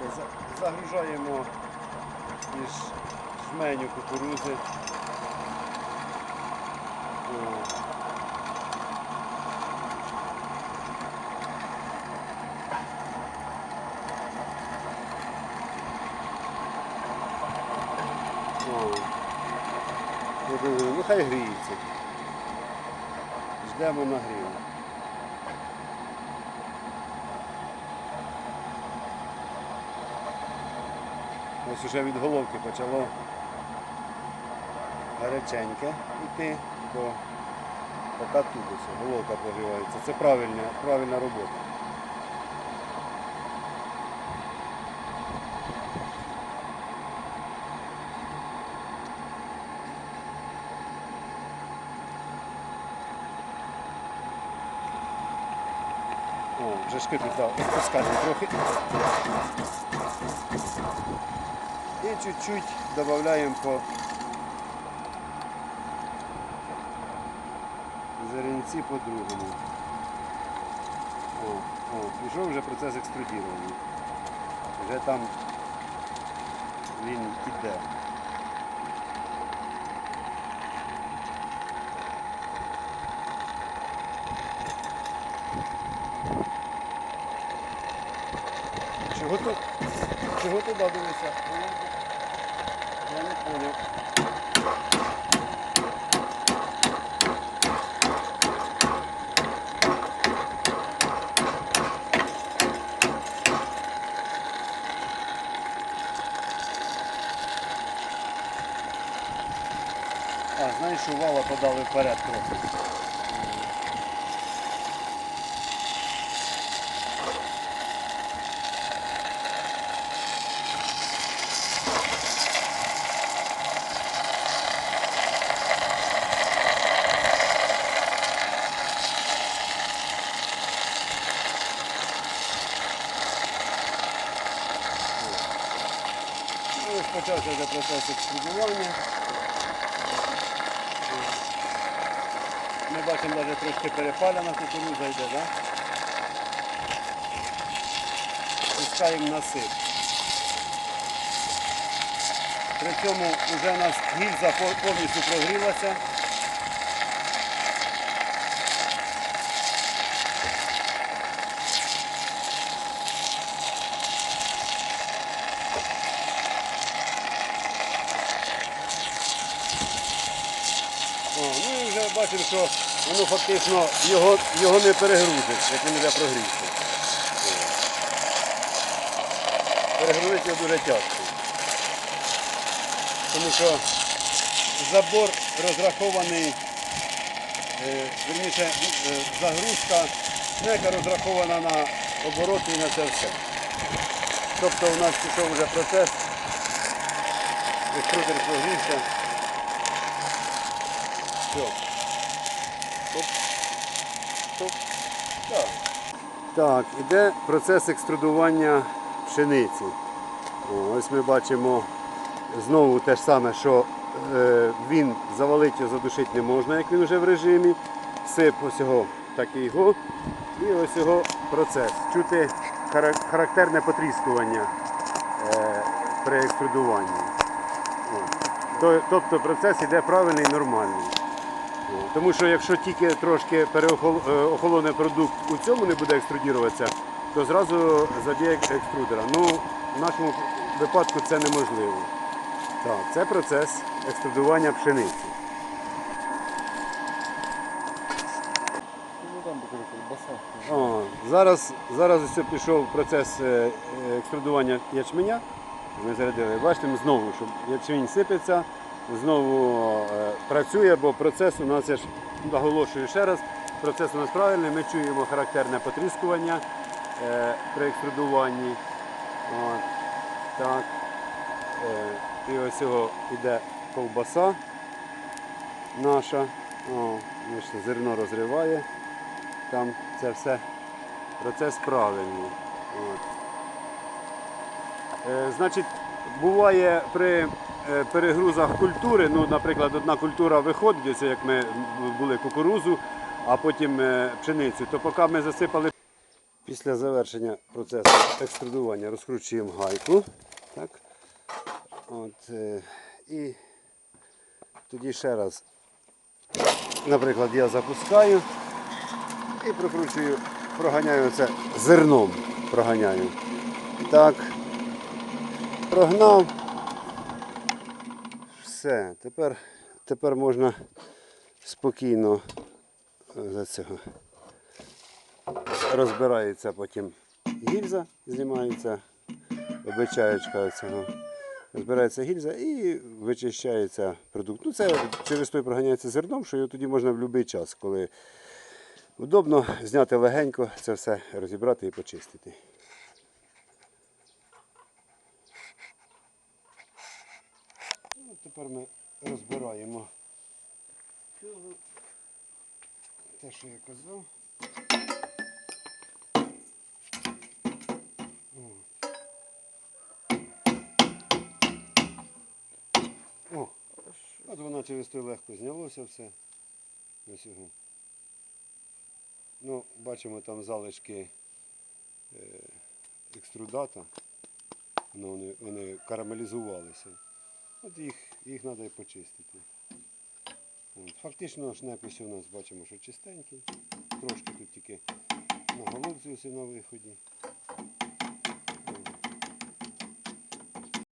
За- Загружаємо із жменю кукурузи. Ну хай гріється. Ждемо нагріву. Ось уже від головки почало гаряченьке йти, бо поки тут ось головка прогрівається. Це правильна, правильна робота. О, вже шкипить, так, відпускати трохи. І чуть-чуть додаємо по зеренці по-другому. О, о, пішов вже процес екструдірування. Вже там він іде. Чого тут? Чого туди дивишся? А, знаєш, увала вала подали вперед трохи. Ну, ось почався вже процес екструдування. Ми бачимо навіть трошки перепалена кукуруза йде? Да? Пускаємо насип. При цьому вже у нас гільза повністю прогрілася. Ну і вже бачимо, що воно фактично його, його не перегрузить, як він буде прогрівся. Перегрузити його дуже тяжко. Тому що забор розрахований, е, вірніше, е, загрузка, ну, яка розрахована на обороти і на це все. Тобто у нас пішов вже процес, екструдер прогрівся. Все. Оп. Оп. Так. Так, іде процес екструдування пшениці. Ось ми бачимо знову те ж саме, що е, він завалити задушити не можна, як він вже в режимі. Сип ось його такий його. І ось його процес. Чути характерне потріскування е, при екструдуванні. Тобто процес іде правильний і нормальний. Тому що якщо тільки трошки переохолоне продукт у цьому не буде екструдіруватися, то зразу заб'є екструдера. Ну, в нашому випадку це неможливо. Так, це процес екструдування пшениці. Ну. О, зараз, зараз ось пішов процес е, е, екструдування ячменя. Ми зарядили. Бачите, знову, що ячмінь сипеться, знову е, працює, бо процес у нас, я ж наголошую ще раз, процес у нас правильний, ми чуємо характерне потріскування е, при екструдуванні. Так. Е, і ось його йде ковбаса наша. О, зерно розриває. Там це все процес правильний. От. Значить, буває при перегрузах культури, ну, наприклад, одна культура виходить, як ми були кукурузу, а потім е, пшеницю, то поки ми засипали Після завершення процесу екструдування розкручуємо гайку. Так. От, е, і тоді ще раз, наприклад, я запускаю і прокручую, проганяю це зерном. Проганяю. Так. Прогнав. Все, тепер, тепер можна спокійно е, за цього. Розбирається потім гільза, знімається обичаєчка цього. Розбирається гільза і вичищається продукт. Ну, це через той проганяється зерном, що його тоді можна в будь-який час, коли удобно зняти легенько, це все розібрати і почистити. Ну, тепер ми розбираємо те, що я казав. О, от воно через той легко знялося все. Ось його. Ну, бачимо там залишки е, екструдата. Ну, вони, вони карамелізувалися. От їх, їх треба і почистити. От. Фактично шнек ось у нас бачимо, що чистенькі. Трошки тут тільки на головці ось на виході.